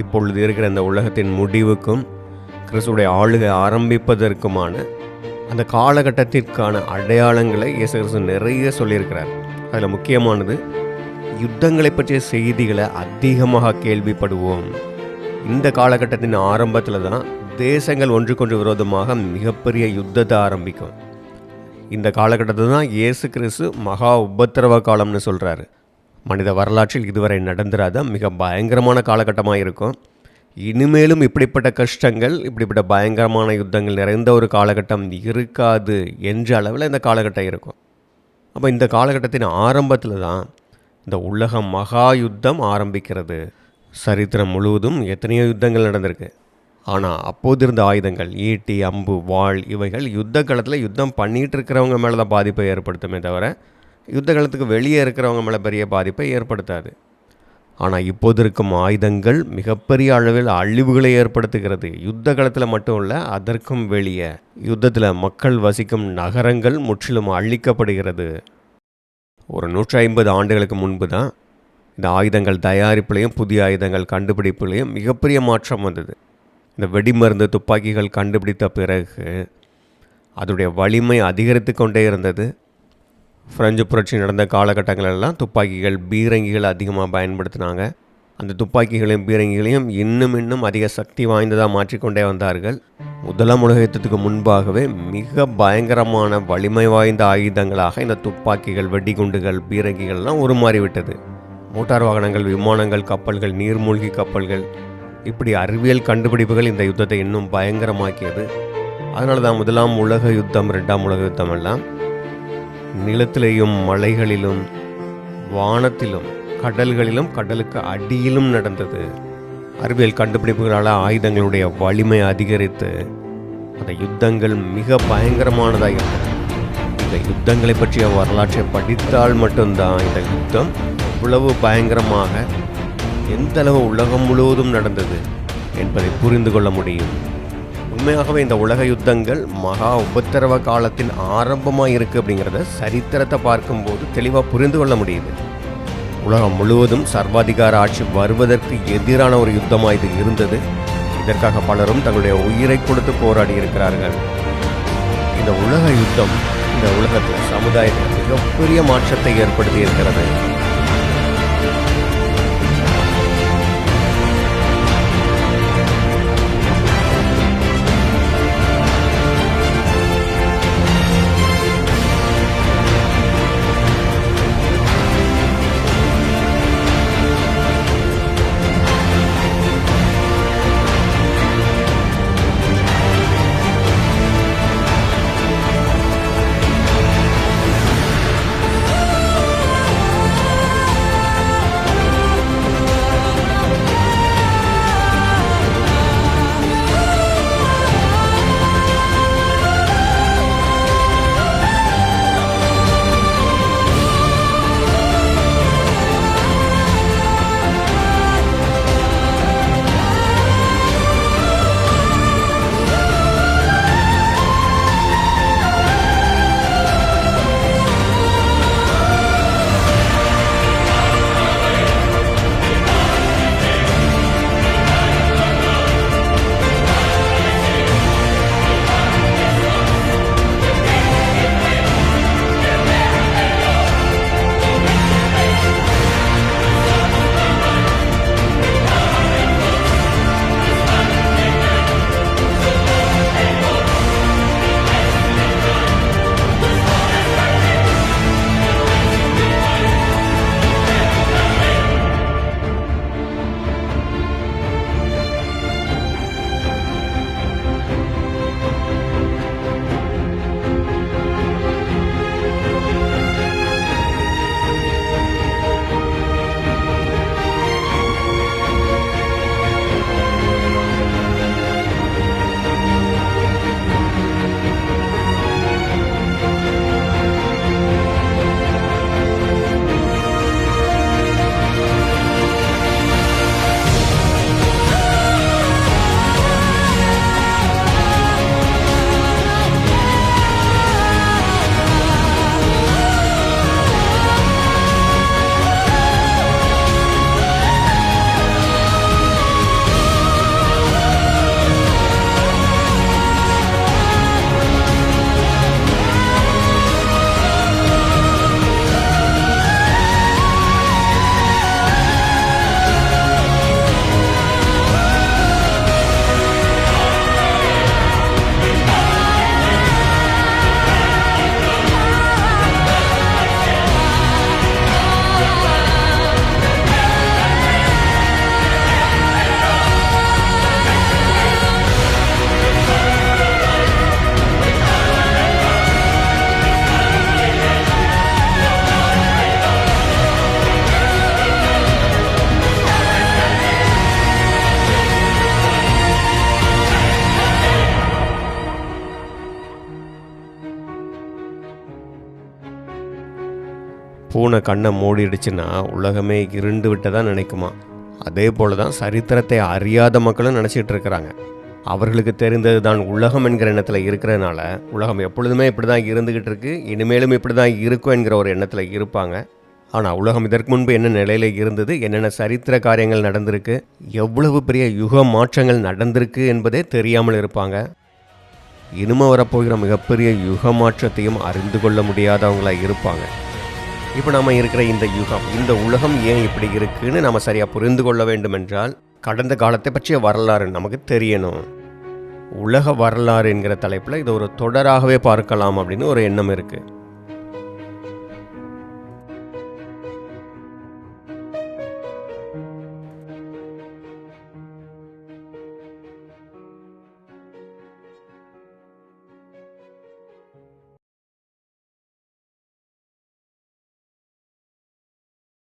இப்பொழுது இருக்கிற இந்த உலகத்தின் முடிவுக்கும் கிறிஸ்துடைய ஆளுகை ஆரம்பிப்பதற்குமான அந்த காலகட்டத்திற்கான அடையாளங்களை இயேசு கிறிஸ்து நிறைய சொல்லியிருக்கிறார். அதில் முக்கியமானது யுத்தங்களை பற்றிய செய்திகளை அதிகமாக கேள்விப்படுவோம். இந்த காலகட்டத்தின் ஆரம்பத்தில் தான் தேசங்கள் ஒன்றுக்கொன்று விரோதமாக மிகப்பெரிய யுத்தத்தை ஆரம்பிக்கும். இந்த காலகட்டத்தில் தான் இயேசு கிறிஸ்து மகா உபத்திரவ காலம்னு சொல்கிறாரு மனித வரலாற்றில் இதுவரை நடந்துராத மிக பயங்கரமான காலகட்டமாக இருக்கும். இனிமேலும் இப்படிப்பட்ட கஷ்டங்கள் இப்படிப்பட்ட பயங்கரமான யுத்தங்கள் நிறைந்த ஒரு காலகட்டம் இருக்காது என்ற அளவில் இந்த காலகட்டம் இருக்கும். அப்போ இந்த காலகட்டத்தின் ஆரம்பத்தில் தான் இந்த உலக மகா யுத்தம் ஆரம்பிக்கிறது. சரித்திரம் முழுவதும் எத்தனையோ யுத்தங்கள் நடந்திருக்கு. ஆனால் அப்போது இருந்த ஆயுதங்கள் ஈட்டி அம்பு வாள் இவைகள் யுத்த காலத்தில் யுத்தம் பண்ணிகிட்டு இருக்கிறவங்க மேலே தான் பாதிப்பை ஏற்படுத்துமே தவிர யுத்த காலத்துக்கு வெளியே இருக்கிறவங்க மேலே பெரிய பாதிப்பை ஏற்படுத்தாது. ஆனால் இப்போது இருக்கும் ஆயுதங்கள் மிகப்பெரிய அளவில் அழிவுகளை ஏற்படுத்துகிறது. யுத்த காலத்தில் மட்டும் இல்லை அதற்கும் வெளியே யுத்தத்தில் மக்கள் வசிக்கும் நகரங்கள் முற்றிலும் அழிக்கப்படுகிறது. ஒரு நூற்றி ஐம்பது ஆண்டுகளுக்கு முன்பு தான் இந்த ஆயுதங்கள் தயாரிப்புலையும் புதிய ஆயுதங்கள் கண்டுபிடிப்புலையும் மிகப்பெரிய மாற்றம் வந்தது. இந்த வெடிமருந்து துப்பாக்கிகள் கண்டுபிடித்த பிறகு அதோடைய வலிமை அதிகரித்து கொண்டே இருந்தது. பிரெஞ்சு புரட்சி நடந்த காலகட்டங்களெல்லாம் துப்பாக்கிகள் பீரங்கிகள் அதிகமாக பயன்படுத்தினாங்க. அந்த துப்பாக்கிகளையும் பீரங்கிகளையும் இன்னும் இன்னும் அதிக சக்தி வாய்ந்ததாக மாற்றிக்கொண்டே வந்தார்கள். முதலாம் உலக யுத்தத்துக்கு முன்பாகவே மிக பயங்கரமான வலிமை வாய்ந்த ஆயுதங்களாக இந்த துப்பாக்கிகள் வெடிகுண்டுகள் பீரங்கிகள்லாம் உருமாறிவிட்டது. மோட்டார் வாகனங்கள் விமானங்கள் கப்பல்கள் நீர்மூழ்கி கப்பல்கள் இப்படி அறிவியல் கண்டுபிடிப்புகள் இந்த யுத்தத்தை இன்னும் பயங்கரமாக்கியது. அதனால தான் முதலாம் உலக யுத்தம் ரெண்டாம் உலக யுத்தம் எல்லாம் நிலத்திலேயும் மலைகளிலும் வானத்திலும் கடல்களிலும் கடலுக்கு அடியிலும் நடந்தது. அறிவியல் கண்டுபிடிப்புகளால் ஆயுதங்களுடைய வலிமை அதிகரித்து அந்த யுத்தங்கள் மிக பயங்கரமானதாக இருந்தது. இந்த யுத்தங்களை பற்றிய வரலாற்றை படித்தால் மட்டும்தான் இந்த யுத்தம் இவ்வளவு பயங்கரமாக எந்த அளவு உலகம் முழுவதும் நடந்தது என்பதை புரிந்து கொள்ள முடியும். உண்மையாகவே இந்த உலக யுத்தங்கள் மகா உபத்திரவ காலத்தின் ஆரம்பமாக இருக்குது அப்படிங்கிறத சரித்திரத்தை பார்க்கும்போது தெளிவாக புரிந்து கொள்ள முடியுது. உலகம் முழுவதும் சர்வாதிகார ஆட்சி வருவதற்கு எதிரான ஒரு யுத்தமாக இது இருந்தது. இதற்காக பலரும் தங்களுடைய உயிரை கொடுத்து போராடி இருக்கிறார்கள். இந்த உலக யுத்தம் இந்த உலகத்தில் சமுதாயத்தில் மிகப்பெரிய மாற்றத்தை ஏற்படுத்தி இருக்கிறது. பூனை கண்ணை மூடிடுச்சுன்னா உலகமே இருண்டு விட்டதாக நினைக்குமா? அதே போல தான் சரித்திரத்தை அறியாத மக்களும் நினச்சிட்டு இருக்கிறாங்க. அவர்களுக்கு தெரிந்தது தான் உலகம் என்கிற எண்ணத்தில் இருக்கிறதுனால உலகம் எப்பொழுதுமே இப்படி தான் இருந்துக்கிட்டு இருக்கு இனிமேலும் இப்படி தான் இருக்கும் என்கிற ஒரு எண்ணத்தில் இருப்பாங்க. ஆனால் உலகம் இதற்கு முன்பு என்ன நிலையில் இருந்தது என்னென்ன சரித்திர காரியங்கள் நடந்திருக்கு எவ்வளவு பெரிய யுக மாற்றங்கள் நடந்திருக்கு என்பதே தெரியாமல் இருப்பாங்க. இனிமே வரப்போகிற மிகப்பெரிய யுக மாற்றத்தையும் அறிந்து கொள்ள முடியாதவங்களாக இருப்பாங்க. இப்போ நம்ம இருக்கிற இந்த யுகம் இந்த உலகம் ஏன் இப்படி இருக்குன்னு நம்ம சரியாக புரிந்து கொள்ள வேண்டும் என்றால் கடந்த காலத்தை பற்றிய வரலாறு நமக்கு தெரியணும். உலக வரலாறு என்கிற தலைப்பில் இது ஒரு தொடராகவே பார்க்கலாம் அப்படின்னு ஒரு எண்ணம் இருக்குது